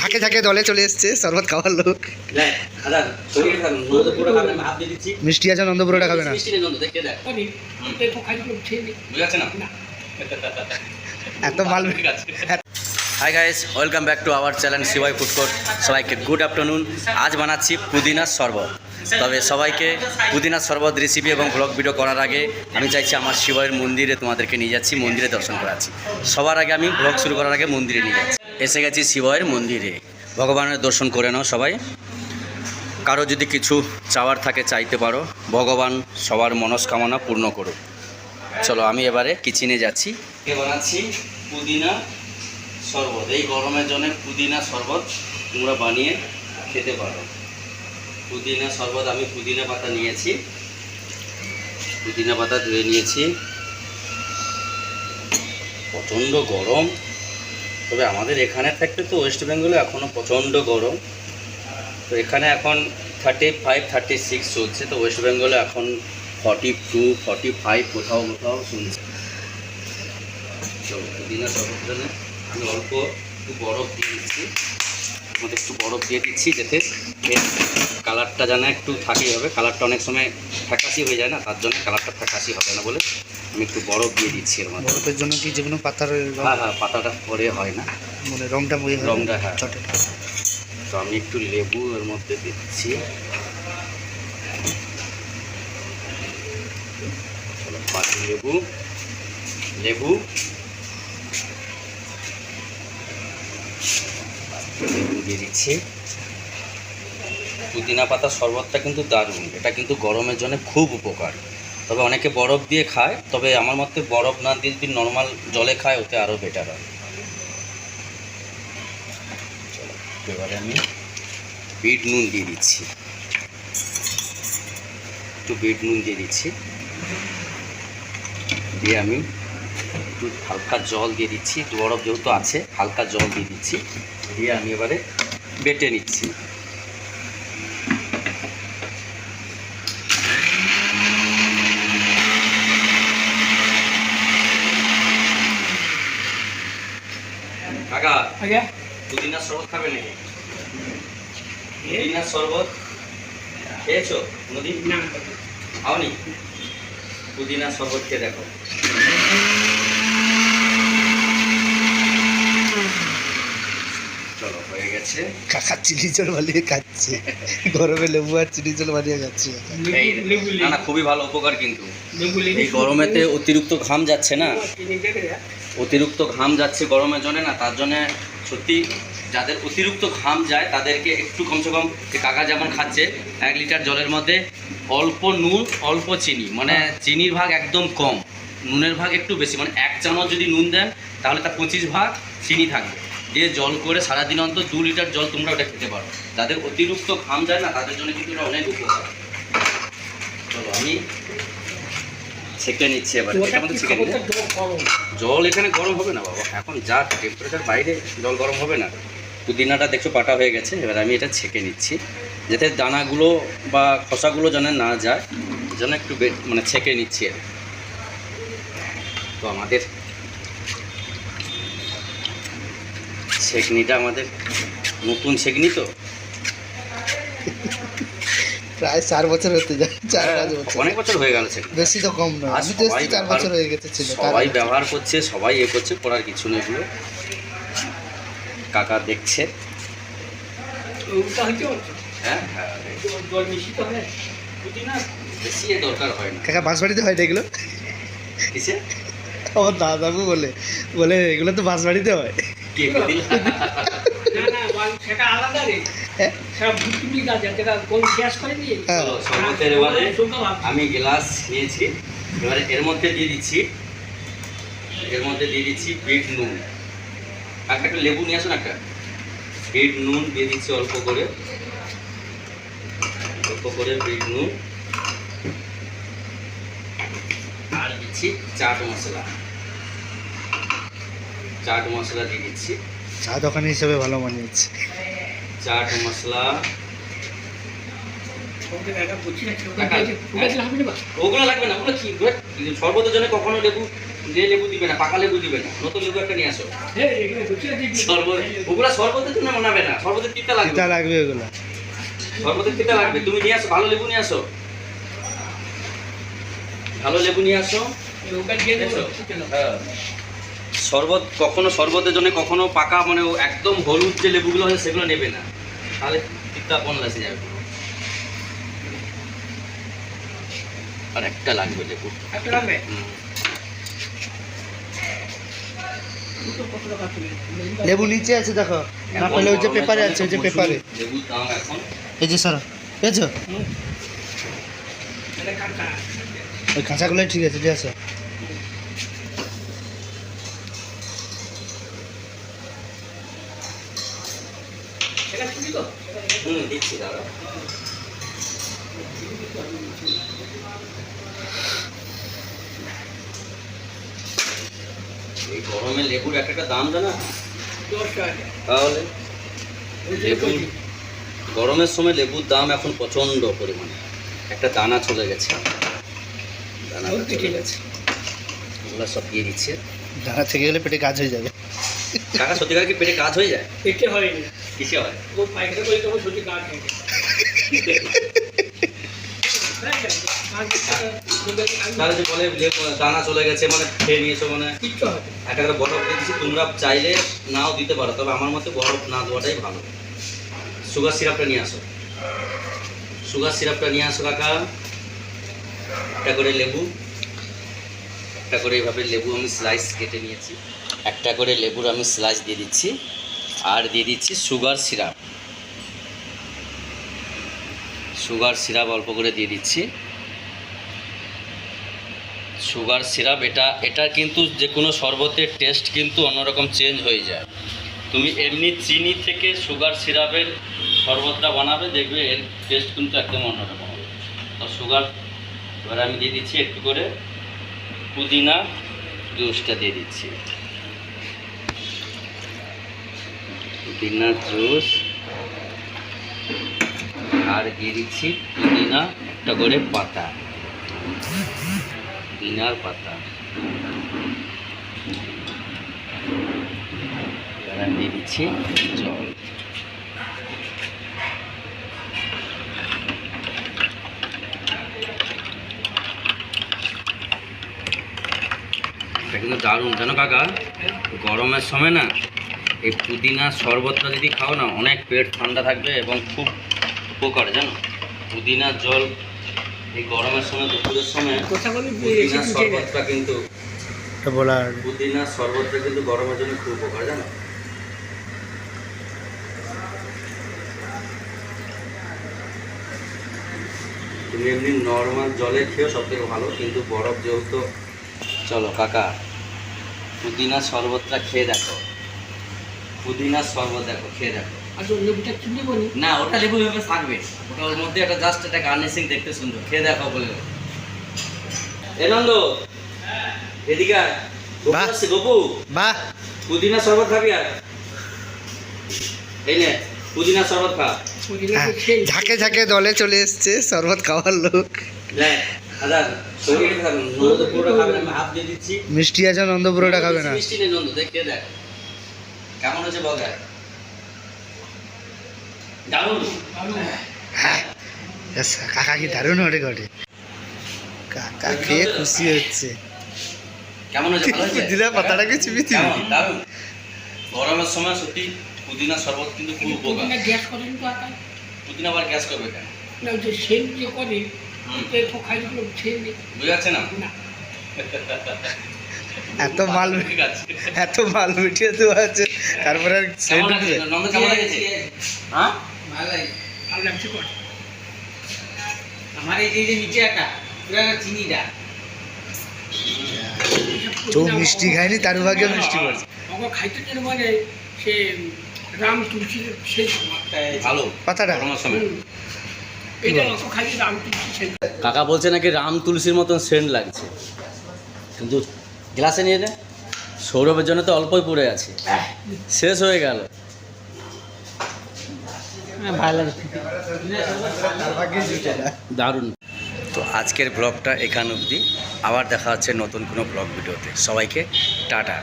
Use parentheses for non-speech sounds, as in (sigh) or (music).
ঝাঁকে ঝাঁকে দলে চলে এসছে শরবত খাওয়ার লোক। মিষ্টি আছে নন্দপুরটা খাবে না। এত মাল hi guys welcome back to our channel CY food court সবাইকে গুড আফটারনুন আজ বানাচ্ছি পুদিনার শরবত। তবে সবাইকে পুদিনার শরবত রেসিপি এবং ব্লগ ভিডিও করার আগে আমি চাইছি আমার শিবয়ের মন্দিরে তোমাদেরকে নিয়ে যাচ্ছি মন্দিরে দর্শন করাচ্ছি। সবার আগে আমি ব্লগ শুরু করার আগে মন্দিরে নিয়ে যাচ্ছি। এসে গেছি শিবয়ের মন্দিরে। ভগবানের দর্শন করে নাও সবাই। কারও যদি কিছু চাওয়ার থাকে চাইতে পারো, ভগবান সবার মনস্কামনা পূর্ণ করুক। চলো, আমি এবারে কিচেনে যাচ্ছি। বানাচ্ছি? পুদিনা শরবত। এই গরমের জন্য পুদিনা শরবত তোমরা বানিয়ে খেতে পারো। পুদিনা শরবত, আমি পুদিনা পাতা নিয়েছি। পুদিনা পাতা ধুয়ে নিয়েছি। প্রচণ্ড গরম। তবে আমাদের এখানে থাকতে তো ওয়েস্ট বেঙ্গলে এখনও প্রচণ্ড গরম। তো এখানে এখন থার্টি ফাইভ থার্টি সিক্স চলছে। তো ওয়েস্ট বেঙ্গলে এখন ফর্টি টু ফর্টি ফাইভ কোথাও কোথাও শুনছে শরবত আমি অল্প একটু বরফ দিয়ে দিচ্ছি মধ্যে একটু বরফ দিয়ে দিচ্ছি যাতে কালারটা যেন একটু থাকেই হবে। কালারটা অনেক সময় ফ্যাকাশি হয়ে যায় না তার জন্য কালারটা ফ্যাকাশি হবে না বলে আমি একটু বরফ দিয়ে দিচ্ছি এর মধ্যে। বরফের জন্য কি যে কোনো পাতার হ্যাঁ হ্যাঁ পাতাটা পরে হয় না। মানে রংটা বই রংটা, হ্যাঁ। তো আমি একটু লেবু এর মধ্যে দিচ্ছি। পাতি লেবু। লেবু। দিয়ে দিচ্ছি। পুদিনা পাতা শরবতটা কিন্তু দারুণ। এটা কিন্তু গরমের জন্য খুব উপকার। তবে অনেকে বরফ দিয়ে খায়, তবে আমার মতে বরফ না দিয়ে যদি নর্মাল জলে খায়, ওতে আরও বেটার হয়। এবারে আমি বিট নুন দিয়ে দিচ্ছি। একটু বিট নুন দিয়ে দিচ্ছি। দিয়ে আমি একটু হালকা জল দিয়ে দিচ্ছি একটু বরফ যেহেতু আছে হালকা জল দিয়ে দিচ্ছি দিয়ে আমি এবারে বেটে নিচ্ছি। কাকা পুদিনার শরবত খাবে নাকি? পুদিনার শরবত? খেয়েছো? নদী খাওনি? পুদিনার শরবত খেয়ে দেখো। চলো গেছে কাকা চিনি জল বানিয়ে খাচ্ছে। গরমে লেবু আর চিনি জল বানিয়ে খাচ্ছে না না খুবই ভালো উপকার কিন্তু। এই গরমেতে অতিরিক্ত ঘাম যাচ্ছে না। অতিরিক্ত ঘাম যাচ্ছে গরমের জন্য না তার জন্য সত্যি যাদের অতিরিক্ত ঘাম যায় তাদেরকে একটু কমসে কম কাকা যেমন খাচ্ছে এক লিটার জলের মধ্যে অল্প নুন অল্প চিনি। মানে চিনির ভাগ একদম কম। নুনের ভাগ একটু বেশি। মানে এক চামচ যদি নুন দেন তাহলে তার পঁচিশ ভাগ চিনি থাকবে। দিয়ে জল করে সারাদিন অন্তর দু লিটার জল তোমরা ওটা খেতে পারো। যাদের অতিরিক্ত ঘাম যায় না তাদের জন্য কিন্তু এটা অনেক উপকার। চলো আমি ছেঁকে নিচ্ছি এবার। এটা আমাদের ছেঁকে জল এখানে গরম হবে না বাবা। এখন যা টেম্পারেচার বাইরে জল গরম হবে না। পুদিনাটা দেখছ পাটা হয়ে গেছে। এবার আমি এটা ছেঁকে নিচ্ছি। যাতে দানাগুলো বা খোসাগুলো যেন না যায় যেন একটু মানে ছেঁকে নিচ্ছি আর তো আমাদের ছেঁকনিটা আমাদের নতুন ছেঁকনি তো? প্রায় চার বছর হতে যায় চার পাঁচ বছর। হ্যাঁ, অনেক বছর হয়ে গেল বেশি তো কম আর আমি তো চার বছর হয়ে গেছে ছিল সবাই ব্যবহার করছে সবাই এ করছে করার কিছু নেই এগুলো। কাকা দেখছে। হ্যাঁ হ্যাঁ বেশি দরকার হয় না। কাকা বাঁশবাড়িতে হয় না এগুলো? কিসে? আমার দাদাবু বলে বলে এগুলো তো বাঁশবাড়িতে হয়। হ্যাঁ? হ্যাঁ। এবারে আমি গ্লাস নিয়েছি। এবারে এর মধ্যে দিয়ে দিচ্ছি। এর মধ্যে দিয়ে দিচ্ছি বিট নুন। কাকা একটা লেবু নিয়ে আসুন একটা। বিট নুন দিয়ে দিচ্ছি অল্প করে। অল্প করে বিট নুন। আর দিচ্ছি চাট মশলা। চাট মশলা দিয়ে দিচ্ছি। চা দোকানি হিসেবে ভালো মানিয়েছে চাট মশলা। ওগুলো লাগবে না ওগুলো কি? শরবতের জন্য কখনো লেবু যে লেবু দিবে না পাকা লেবু দিবে না। নতুন লেবু একটা নিয়ে আসো। শরবত ওগুলা শরবতের জন্য মনাবে না শরবতের তিতা লাগবে। তিতা লাগবে ওগুলো শরবতের তিতা লাগবে। তুমি নিয়ে আসো ভালো লেবু নিয়ে আসো। ভালো লেবু নিয়ে আসো। হ্যাঁ। শরবত কখনো শরবতের জন্য কখনো পাকা মানে একদম হলুদ যে লেবুগুলো হয় সেগুলো নেবে না। তাহলে তিতা পন লাসে যাবে আর একটা লাগবে লেবু। হুম। লেবু নিচে আছে দেখো। না পেলে ওই যে পেপারে আছে ওই যে পেপারে। লেবুর দাম এখন। এই যে ওই কাঁচাগুলোই ঠিক আছে ঠিক আছে। হুম দিচ্ছি দাদা এই গরমে লেবুর একটা একটা দাম জানা? তাহলে লেবু গরমের সময় লেবুর দাম এখন প্রচণ্ড পরিমাণে। একটা দানা চলে গেছে। দানা চলে গেছে। এগুলো সব দিয়ে দিচ্ছে। দানা থেকে গেলে পেটে কাজ হয়ে যাবে। কাকা সত্যিকার কি পেটে কাজ হয়ে যায়? পেটে হয়নি। হয়? ও পায়খানা করে তখন সত্যি কাজ হয়ে গেছে যে বলে দানা চলে গেছে মানে খেয়ে নিয়েছো মানে একটা করে বরফ দিয়ে তোমরা চাইলে নাও দিতে পারো তবে আমার মতে বরফ না দেওয়াটাই ভালো। সুগার সিরাপটা নিয়ে আসো। সুগার সিরাপটা নিয়ে আসো কাকা। একটা করে লেবু। একটা করে এইভাবে লেবু আমি স্লাইস কেটে নিয়েছি। একটা করে লেবুর আমি স্লাইস দিয়ে দিচ্ছি। আর দিয়ে দিচ্ছি সুগার সিরাপ। সুগার সিরাপ অল্প করে দিয়ে দিচ্ছি। সুগার সিরাপ এটা এটার কিন্তু যে কোনো শরবতের টেস্ট কিন্তু অন্যরকম চেঞ্জ হয়ে যায়। তুমি এমনি চিনি থেকে সুগার সিরাপের শরবতটা বানাবে, দেখবে এর টেস্ট কিন্তু একদম অন্যরকম হবে। তো সুগার, এবার আমি দিয়ে দিচ্ছি একটু করে। পুদিনা জুসটা দিয়ে দিচ্ছি। পুদিনা জুস আর দিয়ে পুদিনা, একটা করে পাতা। দিনার পাতা। দিয়ে দিচ্ছি জল। কিন্তু দারুণ। জানো কাকা, গরমের সময় না এই পুদিনা শরবতটা যদি খাও না অনেক পেট ঠান্ডা থাকবে এবং খুব উপকার জানো? পুদিনার জল এই গরমের সময় দুপুরের সময় পুদিনার শরবতটা কিন্তু এটা বলার পুদিনার শরবতটা কিন্তু গরমের জন্য খুব উপকার জানো? তুমি এমনি নর্মাল জলে খেয়েও সব থেকে ভালো কিন্তু বরফ যেহেতু চলো কাকা পুদিনার শরবতটা খেয়ে দেখো। পুদিনার শরবত দেখো খেয়ে দেখো। লেবুটা বলি না ওটা লেবু ভেবে থাকবে। ওটা ওর মধ্যে একটা জাস্ট একটা গার্নিশিং দেখতে সুন্দর। খেয়ে দেখো বলে এ নন্দ এদিকে গপু বাহ। গপু? বাহ। পুদিনা শরবত খাবি আর? এই নে পুদিনা শরবত খা। হ্যাঁ, ঝাঁকে ঝাঁকে দলে চলে এসছে শরবত খাওয়ার লোক। মিষ্টি আছে নন্দপুরোটা খাবে না। মিষ্টি নেই নন্দ দেখ দেখ। কেমন হচ্ছে বগায়? দারুণ। হ্যাঁ। কাকা কি দারুণ ওটে ঘটে কাকা খেয়ে খুশি হচ্ছে। কেমন হচ্ছে ভালো হয়েছে? দিলে পাতাটা কি চিবি দিবি? দারুণ। গরমের সময় সত্যি পুদিনা শরবত কিন্তু খুব উপকার। গ্যাস করে কিন্তু আকার পুদিনা আবার গ্যাস করবে কেন? না যে সেন যে করে। তো একটু খাই দিল সেন নেই বুঝে না? না। (laughs) এত মাল এত মাল মিটিয়ে আছে। তারপরে আর হ্যাঁ? ভালো লাগছে কর আমার এই যে- যে নিচে একটা চিনিটা। তো মিষ্টি খায়নি তার ভাগে মিষ্টি করছে। খাইতে মানে সে রাম সেই ভালো। তুলসী সেই কাকা বলছে নাকি রাম তুলসীর মতন সেন্ট লাগছে। কিন্তু গ্লাসে নিয়ে নে। সৌরভের জন্য তো অল্পই পড়ে আছে। শেষ হয়ে গেল। দারুণ। তো আজকের ব্লগটা এখান অবধি। আবার দেখা হচ্ছে নতুন কোনো ব্লগ ভিডিওতে। সবাইকে টাটা।